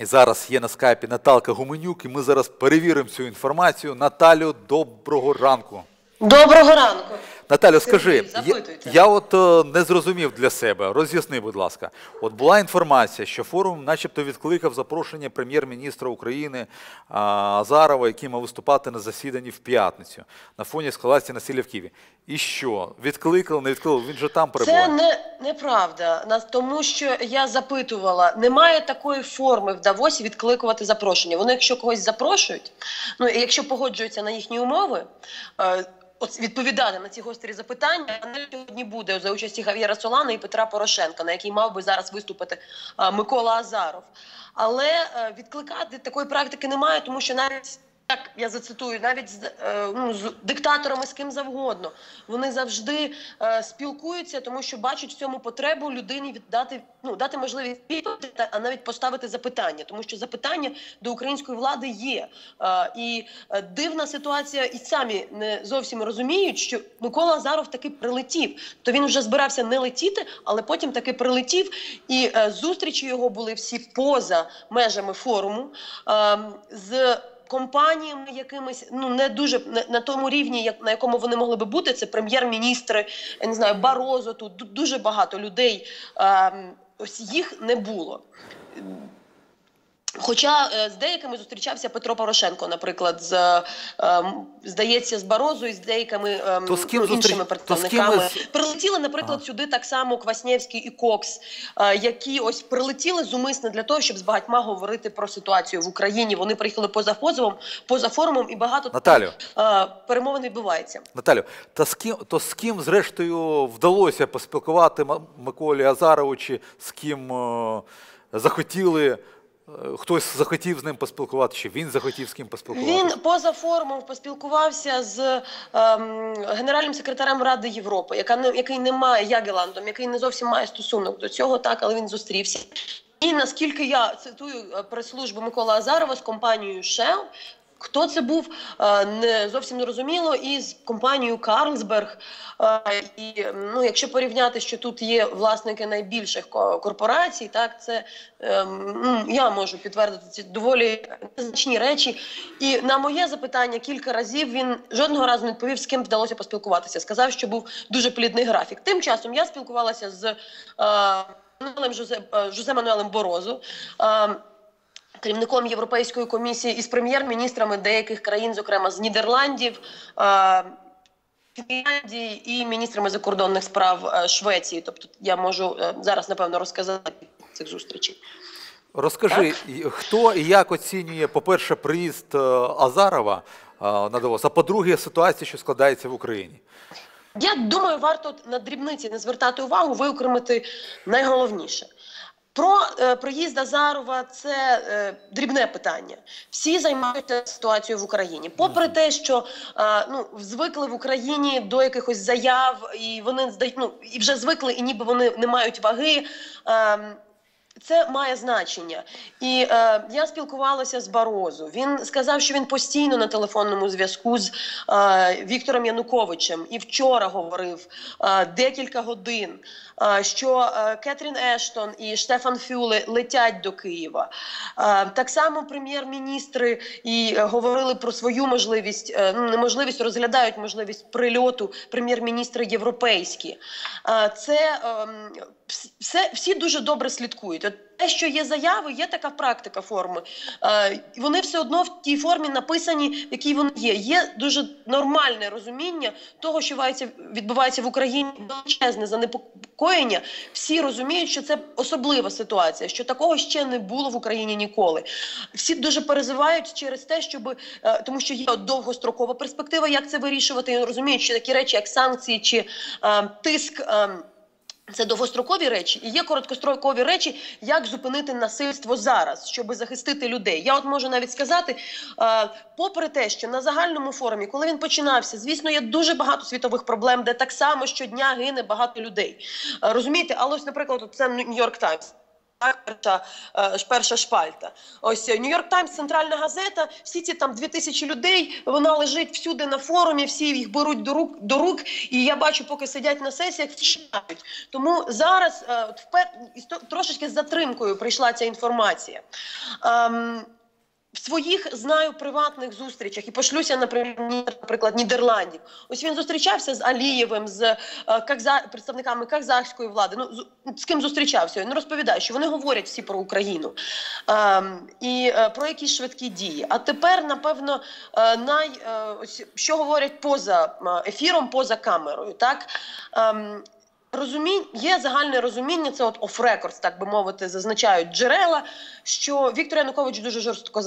І зараз є на скайпі Наталка Гуменюк, і ми зараз перевіримо цю інформацію. Наталю, доброго ранку. Доброго ранку. Наталю, скажи, я, я от е, не зрозумів для себе. Роз'ясни, будь ласка. От була інформація, що форум, начебто, відкликав запрошення прем'єр-міністра України а, Азарова, який мав виступати на засіданні в п'ятницю на фоні ескалації насилля в Києві. І що? Відкликали, не відкликали? Він же там перебуває. Це не неправда. Тому, що я запитувала, немає такої форми в Давосі відкликувати запрошення. Вони, якщо когось запрошують, ну і якщо погоджуються на їхні умови. Е, відповідати на ці гострі запитання не сьогодні буде за участі Гав'єра Солана і Петра Порошенка, на який мав би зараз виступити Микола Азаров. Але е, відкликати такої практики немає, тому що навіть як я зацитую, навіть з, е, ну, з диктаторами з ким завгодно, вони завжди е, спілкуються, тому що бачать в цьому потребу людині віддати, ну дати можливість відповіді, а навіть поставити запитання, тому що запитання до української влади є. Е, і е, дивна ситуація, і самі не зовсім розуміють, що Микола Азаров таки прилетів. То він вже збирався не летіти, але потім таки прилетів. І е, зустрічі його були всі поза межами форуму е, з компаніями якимись ну не дуже не, на тому рівні, як на якому вони могли би бути. Це прем'єр-міністри, я не знаю, Барозо. Тут дуже багато людей. Е, ось їх не було. Хоча е, з деякими зустрічався Петро Порошенко, наприклад, з е, здається, з Барозою, з деякими ем, То з ким ну, зустріч- іншими то з ким представниками. Прилетіли, наприклад, сюди так само Кваснєвський і Кокс, е, які ось прилетіли зумисне для того, щоб з багатьма говорити про ситуацію в Україні. Вони приїхали поза позовом, поза форумом, і багато Наталю. е, перемовин відбувається. Наталю, та з ким, то з ким, зрештою, вдалося поспілкувати Миколі Азарову, чи з ким е, захотіли, е, хтось захотів з ним поспілкуватися, чи він захотів з ким поспілкуватися? Він поза форумом поспілкувався з ем, генеральним секретарем Ради Європи, яка не який не має Ягеландом, який не зовсім має стосунок до цього, так але він зустрівся. І наскільки я цитую е, прес-службу Микола Азарова з компанією Shell, Хто це був, е, не зовсім зрозуміло, і з компанією Карлсберг. І ну, якщо порівняти, що тут є власники найбільших корпорацій, так це ну, я можу підтвердити ці доволі значні речі. І на моє запитання кілька разів він жодного разу не відповів, з ким вдалося поспілкуватися. Сказав, що був дуже плідний графік. Тим часом я спілкувалася з е, е, Жозе Мануелем Борозу. Керівником Європейської комісії і з прем'єр-міністрами деяких країн, зокрема з Нідерландів. е, Фінляндії і міністрами закордонних справ е, Швеції. Тобто я можу е, зараз напевно розказати цих зустрічей. Розкажи, і хто і як оцінює, по-перше, приїзд Азарова на Давос, а по-друге, ситуація, що складається в Україні? Я думаю, варто на дрібниці не звертати увагу, виокремити найголовніше. Про е, приїзд Азарова це е, дрібне питання. Всі займаються ситуацією в Україні. Попри те, що е, ну звикли в Україні до якихось заяв, і вони здають, ну і вже звикли, і ніби вони не мають ваги. Е, це має значення. І е, я спілкувалася з Барозу. Він сказав, що він постійно на телефонному зв'язку з е, Віктором Януковичем і вчора говорив е, декілька годин, е, що е, Кетрін Ештон і Штефан Фюле летять до Києва. Е, так само прем'єр-міністри і е, говорили про свою можливість, е, ну, неможливість розглядають можливість прильоту прем'єр-міністри європейські. Е, це вс- все, всі дуже добре слідкують. От те, що є заяви, є така практика форми. Е, вони все одно в тій формі написані, в якій вони є. Є дуже нормальне розуміння того, що відбувається, в Україні, величезне занепокоєння. Всі розуміють, що це особлива ситуація, що такого ще не було в Україні ніколи. Всі дуже переживають через те, щоб е, тому, що є довгострокова перспектива, як це вирішувати. І розуміють, що такі речі, як санкції чи е, тиск. е, це довгострокові речі, і є короткострокові речі, як зупинити насильство зараз, щоб захистити людей. Я от можу навіть сказати, е, попри те, що на загальному форумі, коли він починався, звісно, є дуже багато світових проблем, де так само щодня гине багато людей. Е, розумієте, але ось, наприклад, це Нью-Йорк Таймс. Перша, е, перша шпальта. Ось Нью-Йорк Таймс, центральна газета. Всі ці там дві тисячі людей. Вона лежить всюди на форумі. Всі їх беруть до рук до рук. І я бачу, поки сидять на сесіях, всі читають. Тому зараз е, впер... трошечки з затримкою прийшла ця інформація. Ем, в своїх знаю приватних зустрічах і пошлюся наприклад, ні- наприклад Нідерландів. Ось він зустрічався з Алієвим, з е, представниками казахської влади. Ну з, з ким зустрічався? Він розповідає, що вони говорять всі про Україну ем, і е, про якісь швидкі дії. А тепер, напевно, е, най е, ось що говорять поза е, ефіром, поза камерою, так. Ем, Розумінь є загальне розуміння, це от records, так би мовити, зазначають джерела, що Віктор Янукович дуже жорстко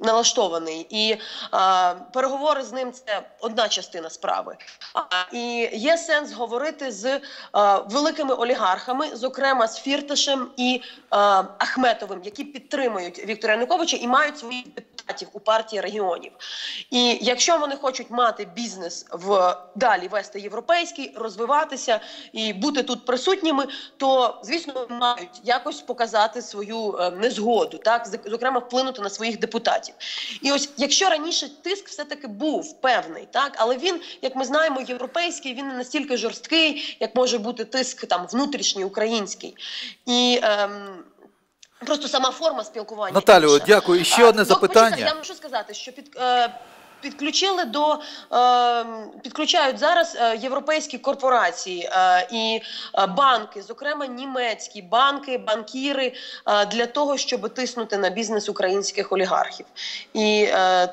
налаштований, і а, переговори з ним це одна частина справи. А, і є сенс говорити з а, великими олігархами, зокрема з Фірташем і а, Ахметовим, які підтримують Віктора Януковича і мають своїх депутатів у партії регіонів. І якщо вони хочуть мати бізнес в далі вести європейський, розвиватися і бути тут присутніми, то звісно мають якось показати свою е, незгоду, так зок- зокрема вплинути на своїх депутатів. І ось якщо раніше тиск все таки був певний, так але він, як ми знаємо, європейський, він не настільки жорсткий, як може бути тиск там внутрішній український. І ем, просто сама форма спілкування. Наталю, інша. дякую. І ще одне док- запитання. почекай, Я можу сказати, що під. Е, Підключили до е, підключають зараз е, європейські корпорації е, і банки, зокрема німецькі банки, банкіри, для того, щоб тиснути на бізнес українських олігархів. І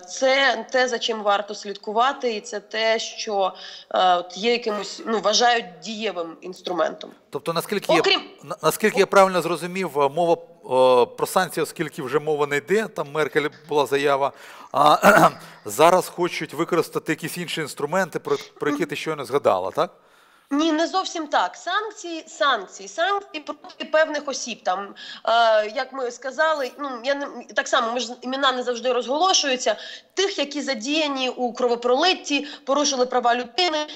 це те, за чим варто слідкувати, і це те, що є якимось ну вважають дієвим інструментом. Тобто, наскільки, Окрім- на- наскільки я правильно зрозумів, мова про санкції, оскільки вже мова не йде, там Меркель була заява, а зараз хочуть використати якісь інші інструменти, про, про які ти щойно згадала, так? Ні, не зовсім так. Санкції, санкції, санкції проти певних осіб. Там, е, як ми сказали, ну я не так само, ми ж імена не завжди розголошуються. Тих, які задіяні у кровопролитті, порушили права людини. Е,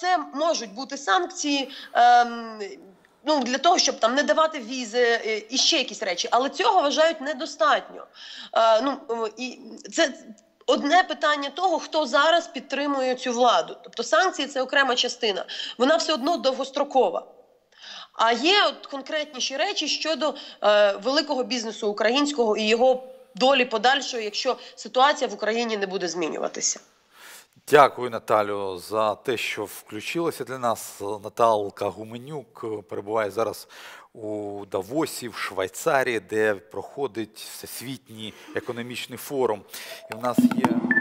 це можуть бути санкції. ем, Ну, для того, щоб там не давати візи е, і ще якісь речі, але цього вважають недостатньо. Е, ну і це одне питання того, хто зараз підтримує цю владу. Тобто санкції це окрема частина. Вона все одно довгострокова. А є от конкретніші речі щодо е, великого бізнесу українського і його долі подальшої, якщо ситуація в Україні не буде змінюватися. Дякую, Наталю, за те, що включилася для нас. Наталка Гуменюк е, перебуває зараз у Давосі, в Швейцарії, де проходить всесвітній економічний форум. І в нас є